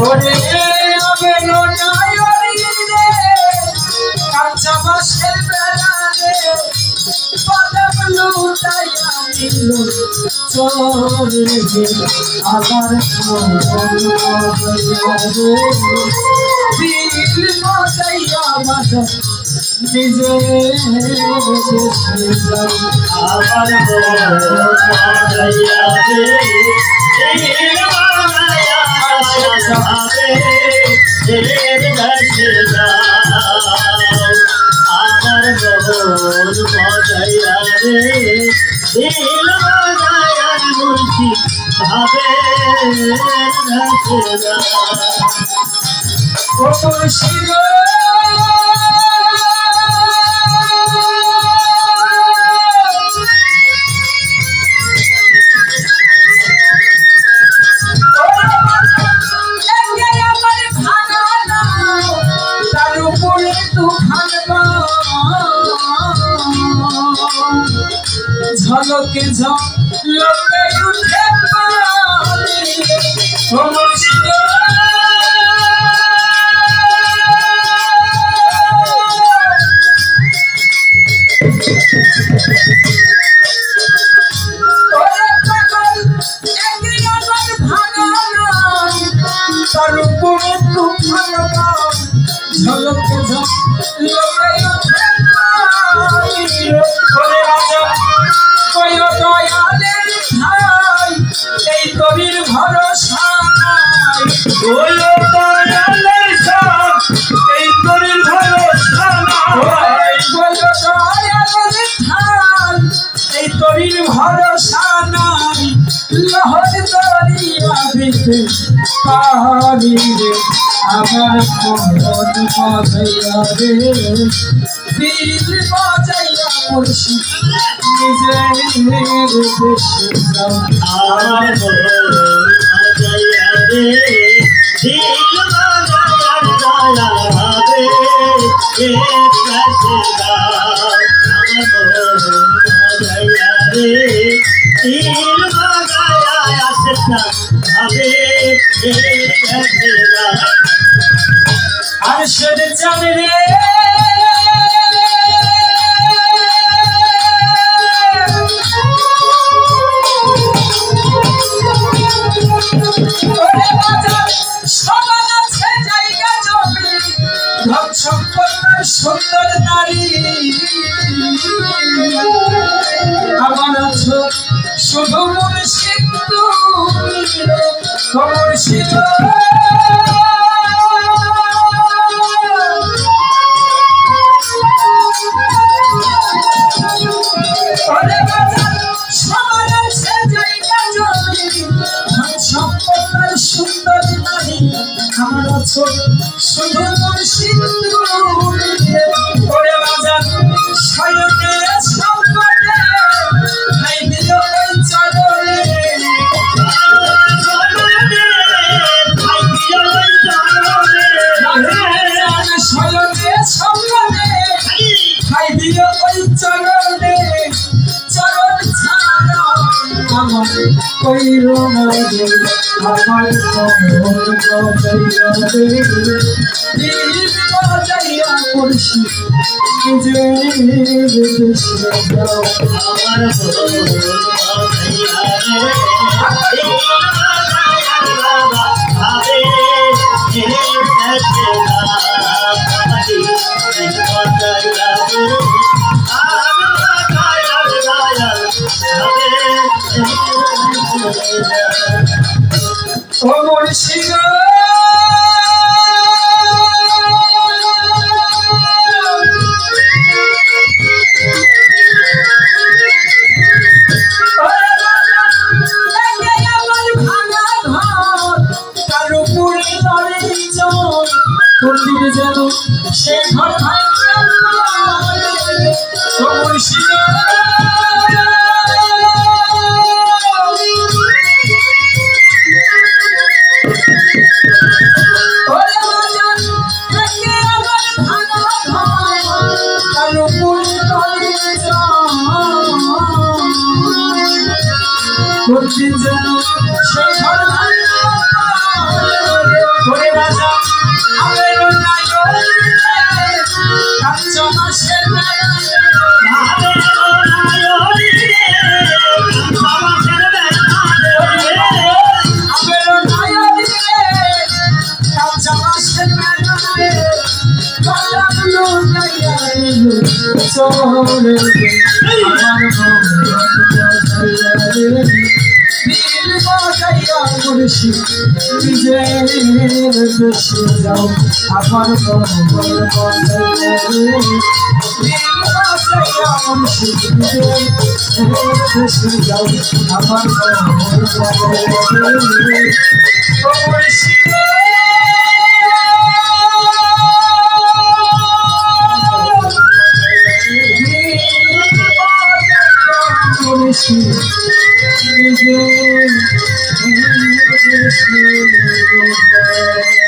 ওরে আবেলো নাই রে। কাঁচা বসের বেলা রে পদম লুটাইয়া নিল চোর রে। দিল মজাইয়া মাথা নিজে দেশে মজাইয়া রে। আমার মন মজাইয়া রে দিল মজাইয়া মুর্শি ভাবে ও মুর্শিদ ঝলকে ঝলকে উঠে পানি ও ভরসা নাই দয়ালের সব এই তরির ভরসা নাই ওই দয়ালের ভাই এই তরির ভরসা নাই লহর দরিয়া দিতে পারি রে আমার মন বাজাইয়া রে দিল বাজাইয়া মুর্শিদ নিজের দেশে আমার রে দিল মজাইয়া দয়া ভাবে মন রে দিল মজাইয়া আশা ভাবে যাবে সুন্দর নারী। আমার আছো শুধু মুর্শিদ তুমি রে, ও মুর্শিদ ওরে বাজার সবার আছে জায়গা জমি ধন সম্পন্নের সুন্দর নারী। আমার আছো শুধু মুর্শিদ তুমি আমার আমার মন করছি নিজের দেশে যাও। আমার ও মুর্শিদ কোনদিন যেন করতে চলে আমার নীল বাজাইয়া মুর্শি নিজের দেশে যাও আমার নীল বাজাইয়া মুর্শি নিজের দেশে যাও আমার মঙ্গল Thank you.